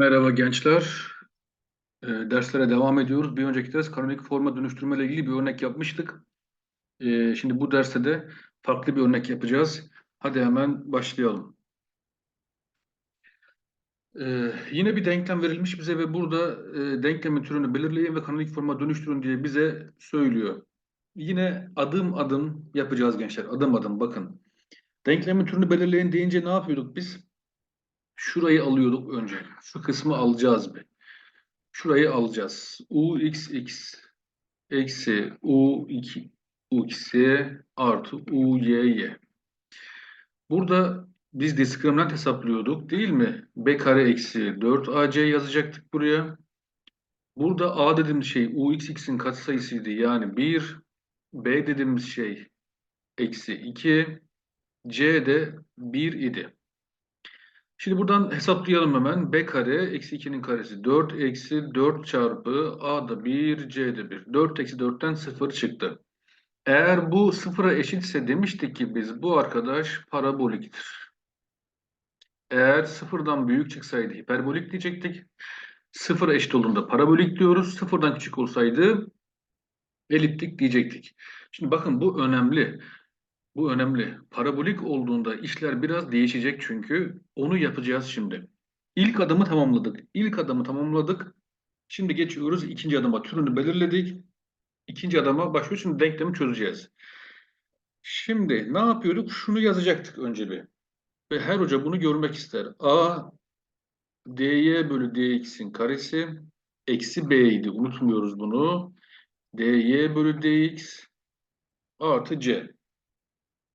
Merhaba gençler. Ee, derslere devam ediyoruz. Bir önceki ders kanonik forma dönüştürme ile ilgili bir örnek yapmıştık. Ee, şimdi bu derste de farklı bir örnek yapacağız. Hadi hemen başlayalım. Ee, yine bir denklem verilmiş bize ve burada e, denklemin türünü belirleyin ve kanonik forma dönüştürün diye bize söylüyor. Yine adım adım yapacağız gençler. Adım adım bakın. Denklemin türünü belirleyin deyince ne yapıyorduk biz? Şurayı alıyorduk önce. Şu kısmı alacağız bir. Şurayı alacağız. UXX eksi U2 UXY artı UYY. Burada biz diskriminant hesaplıyorduk değil mi? B kare eksi 4AC yazacaktık buraya. Burada A dediğimiz şey UXX'in katsayısıydı yani 1. B dediğimiz şey eksi 2. C de 1 idi. Şimdi buradan hesaplayalım hemen. B kare eksi 2'nin karesi 4 eksi 4 çarpı A da 1 C de 1. 4 eksi 4'ten 0 çıktı. Eğer bu sıfıra eşitse demiştik ki biz bu arkadaş paraboliktir. Eğer sıfırdan büyük çıksaydı hiperbolik diyecektik. Sıfıra eşit olduğunda parabolik diyoruz. Sıfırdan küçük olsaydı eliptik diyecektik. Şimdi bakın bu önemli. Bu önemli. Parabolik olduğunda işler biraz değişecek çünkü onu yapacağız şimdi. İlk adımı tamamladık. İlk adımı tamamladık. Şimdi geçiyoruz ikinci adıma. Türünü belirledik. İkinci adıma başlıyoruz. Şimdi denklemi çözeceğiz. Şimdi ne yapıyorduk? Şunu yazacaktık önce bir. Ve her hoca bunu görmek ister. A dy bölü dx'in karesi eksi b idi. Unutmuyoruz bunu. dy bölü dx artı c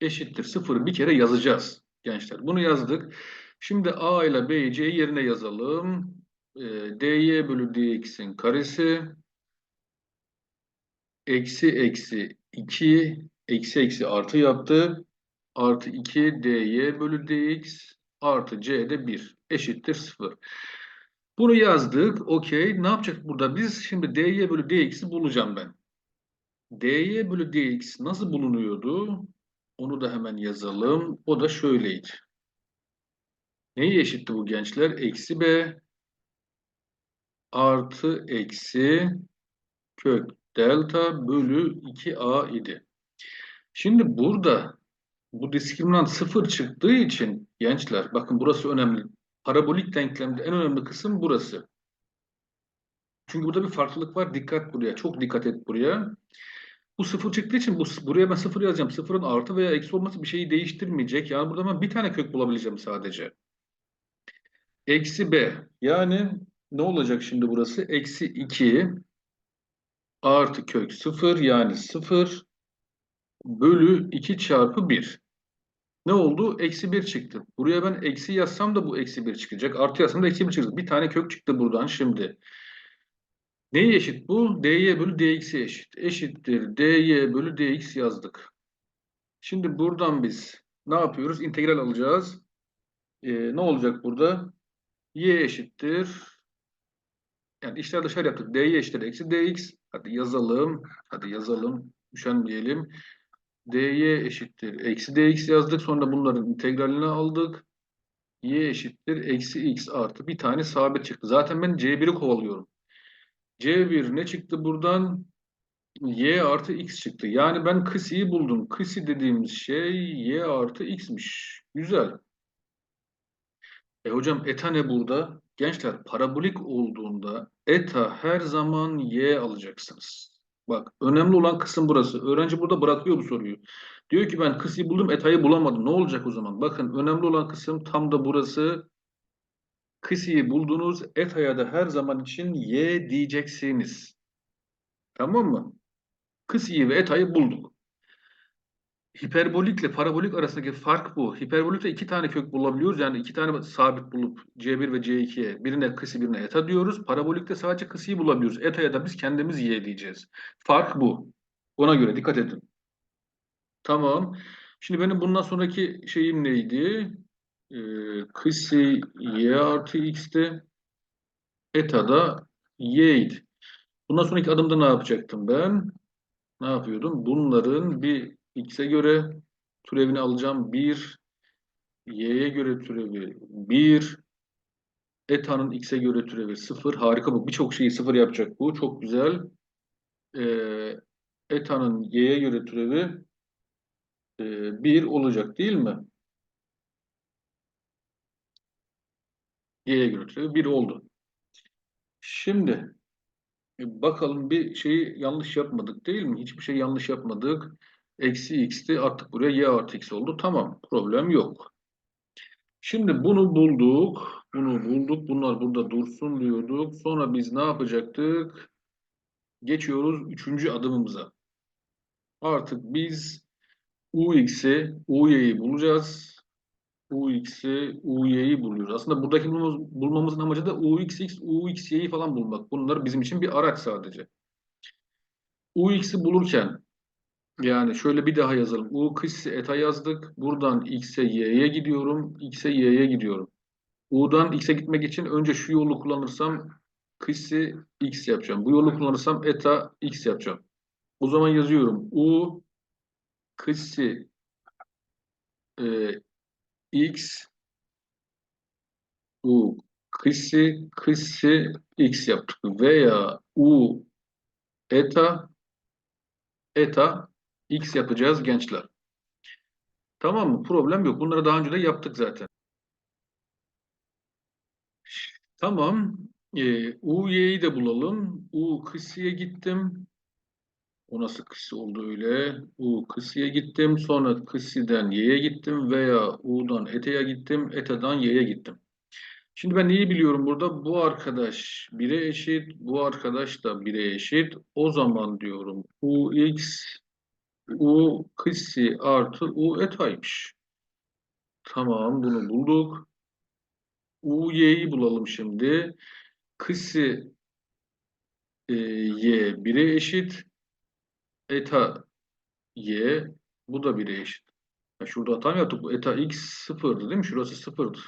eşittir sıfırı bir kere yazacağız gençler. Bunu yazdık. Şimdi a ile b'yi c yerine yazalım. E, dy bölü dx'in karesi eksi eksi 2 eksi eksi artı yaptı. Artı 2 dy bölü dx artı c de 1 eşittir 0. Bunu yazdık. Okey. Ne yapacak burada? Biz şimdi dy bölü dx'i bulacağım ben. dy bölü dx nasıl bulunuyordu? Onu da hemen yazalım. O da şöyleydi. Neyi eşitti bu gençler? Eksi b artı eksi kök delta bölü 2a idi. Şimdi burada bu diskriminant sıfır çıktığı için gençler bakın burası önemli. Parabolik denklemde en önemli kısım burası. Çünkü burada bir farklılık var. Dikkat buraya. Çok dikkat et buraya. Bu sıfır çıktığı için bu, buraya ben sıfır yazacağım. Sıfırın artı veya eksi olması bir şeyi değiştirmeyecek. Yani burada ben bir tane kök bulabileceğim sadece. Eksi b. Yani ne olacak şimdi burası? Eksi 2 artı kök 0 yani 0 bölü 2 çarpı 1. Ne oldu? Eksi 1 çıktı. Buraya ben eksi yazsam da bu eksi 1 çıkacak. Artı yazsam da eksi 1 çıkacak. Bir tane kök çıktı buradan şimdi. Neye eşit bu? dy bölü dx'e eşit. Eşittir dy bölü dx yazdık. Şimdi buradan biz ne yapıyoruz? İntegral alacağız. Ee, ne olacak burada? y eşittir. Yani işler dışarı yaptık. dy eşittir eksi dx. Hadi yazalım. Hadi yazalım. Üşenmeyelim. dy eşittir eksi dx yazdık. Sonra bunların integralini aldık. y eşittir eksi x artı bir tane sabit çıktı. Zaten ben c1'i kovalıyorum. C1 ne çıktı buradan? Y artı X çıktı. Yani ben kısiyi buldum. Kısi dediğimiz şey Y artı X'miş. Güzel. E hocam eta ne burada? Gençler parabolik olduğunda eta her zaman Y alacaksınız. Bak önemli olan kısım burası. Öğrenci burada bırakıyor bu soruyu. Diyor ki ben kısiyi buldum etayı bulamadım. Ne olacak o zaman? Bakın önemli olan kısım tam da burası. Kısiyi buldunuz. Eta'ya da her zaman için y diyeceksiniz. Tamam mı? Kısiyi ve eta'yı bulduk. Hiperbolikle parabolik arasındaki fark bu. Hiperbolikle iki tane kök bulabiliyoruz. Yani iki tane sabit bulup C1 ve C2'ye birine kısi birine eta diyoruz. Parabolikte sadece kısıyı bulabiliyoruz. Eta'ya da biz kendimiz y diyeceğiz. Fark bu. Ona göre dikkat edin. Tamam. Şimdi benim bundan sonraki şeyim neydi? E, kısi y artı x'ti. Eta da y'ydi. Bundan sonraki adımda ne yapacaktım ben? Ne yapıyordum? Bunların bir x'e göre türevini alacağım. 1 y'ye göre türevi 1 Eta'nın x'e göre türevi 0. Harika bu. Birçok şeyi 0 yapacak bu. Çok güzel. Ee, eta'nın y'ye göre türevi e, 1 olacak değil mi? Y'ye göre türevi 1 oldu. Şimdi e, bakalım bir şeyi yanlış yapmadık değil mi? Hiçbir şey yanlış yapmadık. Eksi x'ti artık buraya y artı x oldu. Tamam problem yok. Şimdi bunu bulduk. Bunu bulduk. Bunlar burada dursun diyorduk. Sonra biz ne yapacaktık? Geçiyoruz üçüncü adımımıza. Artık biz ux'i, uy'yi bulacağız. Ux'i, uy'yi buluyoruz. Aslında buradaki bulmamız, bulmamızın amacı da uxx, uxy'yi falan bulmak. Bunlar bizim için bir araç sadece. ux'i bulurken yani şöyle bir daha yazalım. u kıssi eta yazdık. Buradan x'e y'ye gidiyorum. x'e y'ye gidiyorum. u'dan x'e gitmek için önce şu yolu kullanırsam kıssi x yapacağım. Bu yolu kullanırsam eta x yapacağım. O zaman yazıyorum. u kıssi e, x u kıssi kıssi x yaptık. Veya u eta eta x yapacağız gençler. Tamam mı? Problem yok. Bunları daha önce de yaptık zaten. Tamam. Ee, u y'yi de bulalım. u kısıya gittim. O nasıl kısı oldu öyle? U kısıya gittim. Sonra kısiden y'ye gittim. Veya u'dan eta'ya gittim. Eta'dan y'ye gittim. Şimdi ben neyi biliyorum burada? Bu arkadaş 1'e eşit. Bu arkadaş da 1'e eşit. O zaman diyorum ux u kıssi artı u eta'ymış. Tamam bunu bulduk. u y'yi bulalım şimdi. Kıssi e, y 1'e eşit. Eta y bu da 1'e eşit. Ya şurada hata mı yaptık? Bu eta x sıfırdı değil mi? Şurası sıfırdı.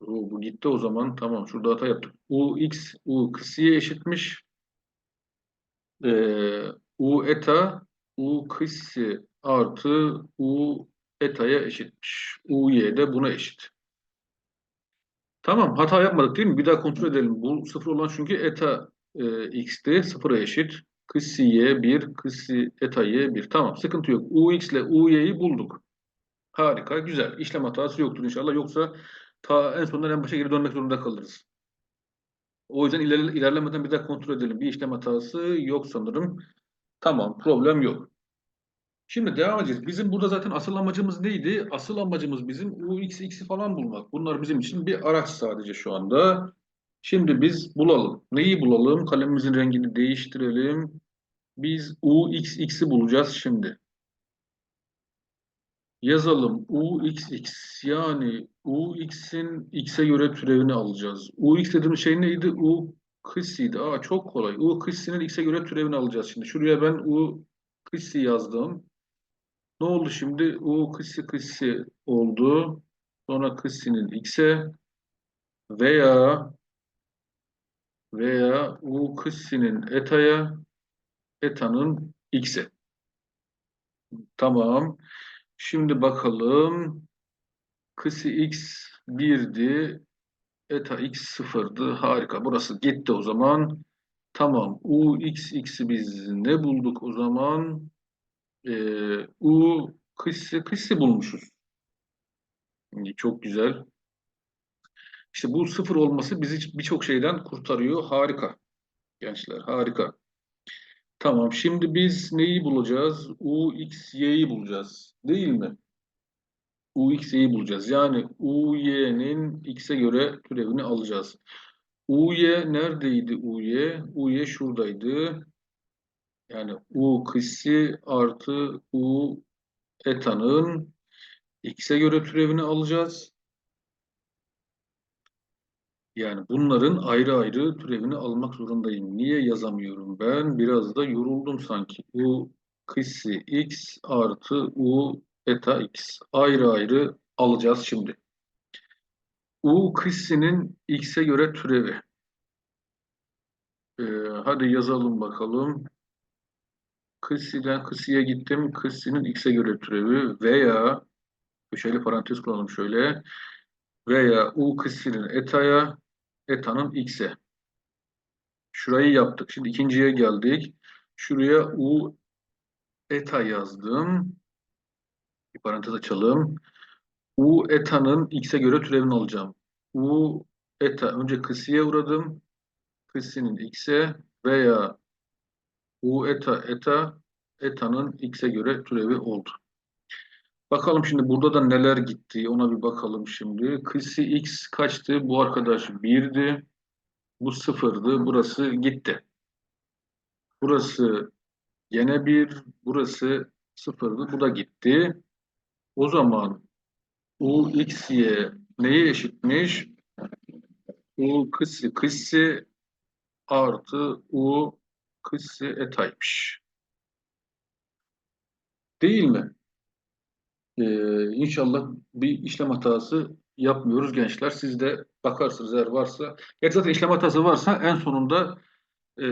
O, bu gitti o zaman. Tamam şurada hata yaptık. u x u kısıya eşitmiş. Ee, u eta u kıssi artı u eta'ya eşitmiş. u y de buna eşit. Tamam hata yapmadık değil mi? Bir daha kontrol edelim. Bu sıfır olan çünkü eta e, x'ti. Sıfıra eşit. Kıssi y 1, kıssi eta y 1. Tamam sıkıntı yok. ux ile uy'yi bulduk. Harika, güzel. İşlem hatası yoktur inşallah. Yoksa ta en sonunda en başa geri dönmek zorunda kalırız. O yüzden iler, ilerlemeden bir daha kontrol edelim. Bir işlem hatası yok sanırım. Tamam, problem yok. Şimdi devam edeceğiz. Bizim burada zaten asıl amacımız neydi? Asıl amacımız bizim ux, x'i falan bulmak. Bunlar bizim için bir araç sadece şu anda. Şimdi biz bulalım. Neyi bulalım? Kalemimizin rengini değiştirelim. Biz ux, x'i bulacağız şimdi. Yazalım uxx yani ux'in x'e göre türevini alacağız. ux dediğimiz şey neydi? u kısıydı. Aa çok kolay. u kısının x'e göre türevini alacağız şimdi. Şuraya ben u kısı yazdım. Ne oldu şimdi? u kısı kısı oldu. Sonra kısının x'e veya veya u kısının eta'ya eta'nın x'e. Tamam. Şimdi bakalım. Kısı x 1'di. Eta x 0'dı. Harika. Burası gitti o zaman. Tamam. U x x'i biz ne bulduk o zaman? Ee, U kısı kısı bulmuşuz. Çok güzel. İşte bu sıfır olması bizi birçok şeyden kurtarıyor. Harika. Gençler harika. Tamam. Şimdi biz neyi bulacağız? U, X, Y'yi bulacağız. Değil mi? U, X, Y'yi bulacağız. Yani U, Y'nin X'e göre türevini alacağız. U, Y neredeydi U, Y? U, Y şuradaydı. Yani U kıssi artı U eta'nın X'e göre türevini alacağız. Yani bunların ayrı ayrı türevini almak zorundayım. Niye yazamıyorum ben? Biraz da yoruldum sanki. U kıssi x artı u eta x. Ayrı ayrı alacağız şimdi. U kıssinin x'e göre türevi. Ee, hadi yazalım bakalım. Kıssiden kıssiye gittim. Kıssinin x'e göre türevi veya şöyle parantez kullanalım şöyle veya u kısinin eta'ya, eta'nın x'e. Şurayı yaptık. Şimdi ikinciye geldik. Şuraya u eta yazdım. Bir parantez açalım. U eta'nın x'e göre türevini alacağım. U eta önce kısıya uğradım. Kısının x'e veya U eta eta eta'nın x'e göre türevi oldu. Bakalım şimdi burada da neler gitti ona bir bakalım şimdi. Kısı x kaçtı? Bu arkadaş 1'di. Bu sıfırdı. Burası gitti. Burası gene 1. Burası sıfırdı. Bu da gitti. O zaman u x y neye eşitmiş? u kısı kısı artı u kısı etaymış. Değil mi? Ee, inşallah bir işlem hatası yapmıyoruz gençler. Siz de bakarsınız eğer varsa. Gerçi zaten işlem hatası varsa en sonunda e,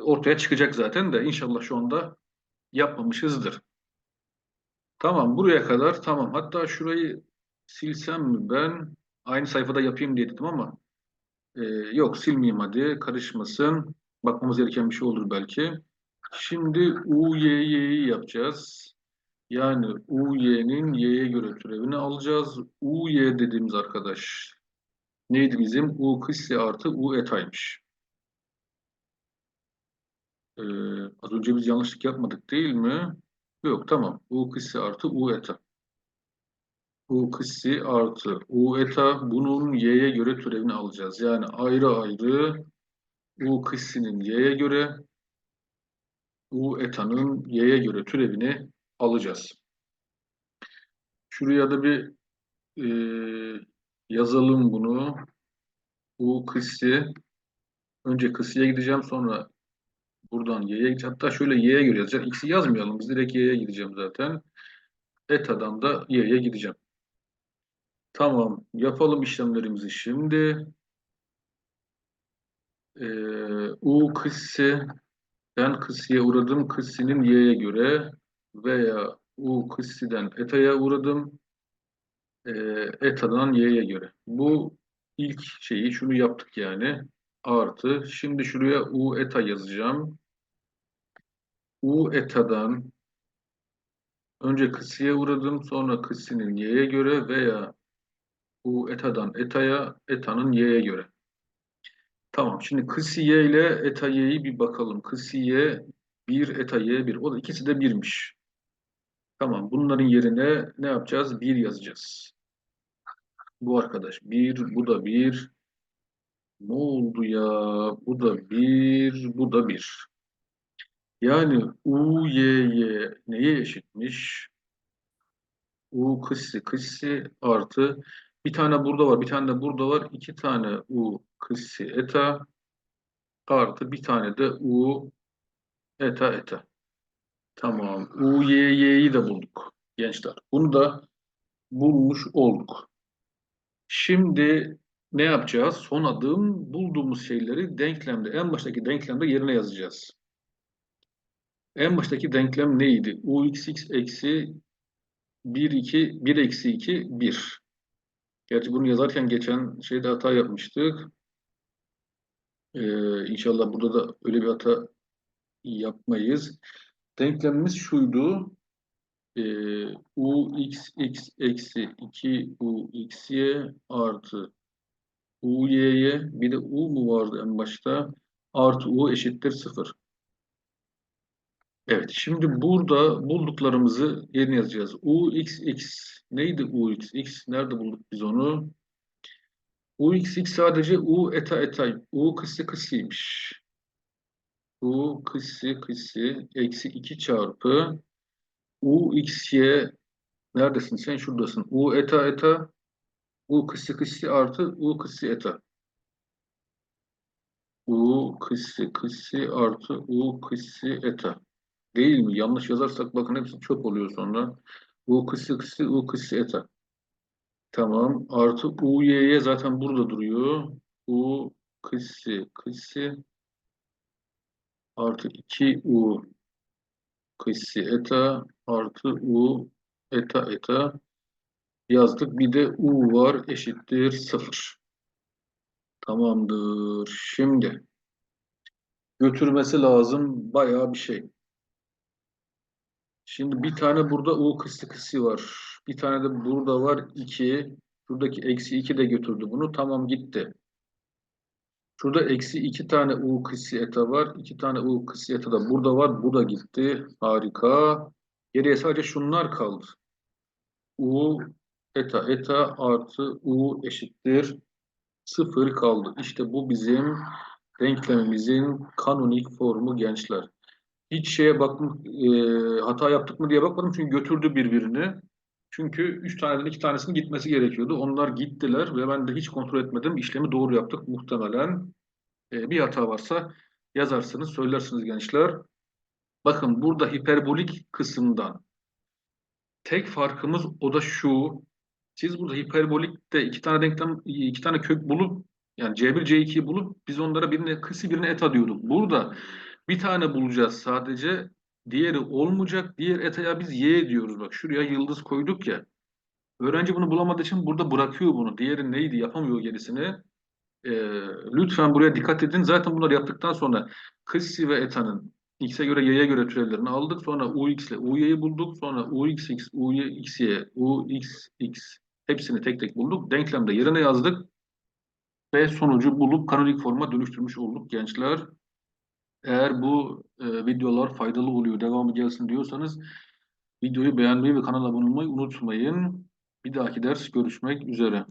ortaya çıkacak zaten de inşallah şu anda yapmamışızdır. Tamam buraya kadar tamam. Hatta şurayı silsem mi ben? Aynı sayfada yapayım diye dedim ama e, yok silmeyeyim hadi karışmasın. Bakmamız gereken bir şey olur belki. Şimdi U, Y, Y'yi yapacağız. Yani UY'nin Y'ye göre türevini alacağız. UY dediğimiz arkadaş neydi bizim? U kıssi artı U etaymış. Ee, az önce biz yanlışlık yapmadık değil mi? Yok tamam. U kıssi artı U eta. U kıssi artı U eta bunun Y'ye göre türevini alacağız. Yani ayrı ayrı U kıssinin Y'ye göre U eta'nın Y'ye göre türevini alacağız. Şuraya da bir e, yazalım bunu. U kıssi. Önce kısıya gideceğim sonra buradan y'ye gideceğim. Hatta şöyle y'ye göre yazacağım. X'i yazmayalım. Biz direkt y'ye gideceğim zaten. Eta'dan da y'ye gideceğim. Tamam. Yapalım işlemlerimizi şimdi. Ee, U kıssi ben kısıya uğradım. Kıssinin y'ye göre veya U kıssiden eta'ya uğradım. Ee, eta'dan y'ye göre. Bu ilk şeyi şunu yaptık yani. Artı. Şimdi şuraya U eta yazacağım. U eta'dan önce kısıya uğradım. Sonra kısının y'ye göre veya U eta'dan eta'ya eta'nın y'ye göre. Tamam. Şimdi kısı y ile eta y'yi bir bakalım. Kısı y 1 eta y 1. O da ikisi de 1'miş. Tamam. Bunların yerine ne yapacağız? 1 yazacağız. Bu arkadaş 1, bu da 1. Ne oldu ya? Bu da 1, bu da 1. Yani U, Y, Y neye eşitmiş? U kıssi kıssi artı bir tane burada var, bir tane de burada var. iki tane U kıssi eta artı bir tane de U eta eta. Tamam. U, Y, Y'yi de bulduk gençler. Bunu da bulmuş olduk. Şimdi ne yapacağız? Son adım bulduğumuz şeyleri denklemde, en baştaki denklemde yerine yazacağız. En baştaki denklem neydi? ux eksi 1, 2, 1 eksi 2, 1. Gerçi bunu yazarken geçen şeyde hata yapmıştık. Ee, inşallah burada da öyle bir hata yapmayız. Denklemimiz şuydu. Ee, ux x eksi 2 uxy artı uy'ye bir de u mu vardı en başta? Artı u eşittir 0. Evet, şimdi burada bulduklarımızı yerine yazacağız. UXX neydi UXX? Nerede bulduk biz onu? UXX sadece U eta eta. U kısı kısıymış. U kısı kısı eksi 2 çarpı UXY neredesin sen? Şuradasın. U eta eta U kısı kısı artı U kısı eta. U kısı kısı artı U kısı eta. Değil mi? Yanlış yazarsak bakın hepsi çöp oluyor sonra. U kısı kısı U kısı eta. Tamam. Artı U y'ye zaten burada duruyor. U kısı kısı artı 2 U kısı eta artı U eta eta yazdık. Bir de u var eşittir 0. Tamamdır. Şimdi götürmesi lazım bayağı bir şey. Şimdi bir tane burada u kıssı kıssı var. Bir tane de burada var 2. Şuradaki eksi 2 de götürdü bunu. Tamam gitti. Şurada eksi 2 tane u kıssı eta var. 2 tane u kıssı eta da burada var. Bu da gitti. Harika. Geriye sadece şunlar kaldı. u eta eta artı u eşittir 0 kaldı. İşte bu bizim denklemimizin kanonik formu gençler. Hiç şeye baktım, e, hata yaptık mı diye bakmadım çünkü götürdü birbirini. Çünkü üç taneden iki tanesinin gitmesi gerekiyordu. Onlar gittiler ve ben de hiç kontrol etmedim. İşlemi doğru yaptık muhtemelen. E, bir hata varsa yazarsınız, söylersiniz gençler. Bakın burada hiperbolik kısımdan tek farkımız o da şu. Siz burada hiperbolikte iki tane denklem, iki tane kök bulup yani C1, C2'yi bulup biz onlara birine kısı birine eta diyorduk. Burada bir tane bulacağız sadece. Diğeri olmayacak. Diğer etaya biz y diyoruz. Bak şuraya yıldız koyduk ya. Öğrenci bunu bulamadığı için burada bırakıyor bunu. Diğeri neydi yapamıyor gerisini. Ee, lütfen buraya dikkat edin. Zaten bunları yaptıktan sonra kıssi ve etanın x'e göre y'ye göre türevlerini aldık. Sonra ux ile uy'yi bulduk. Sonra uxx, uyxy, uxx hepsini tek tek bulduk. Denklemde yerine yazdık. Ve sonucu bulup kanonik forma dönüştürmüş olduk gençler. Eğer bu e, videolar faydalı oluyor, devamı gelsin diyorsanız videoyu beğenmeyi ve kanala abone olmayı unutmayın. Bir dahaki ders görüşmek üzere.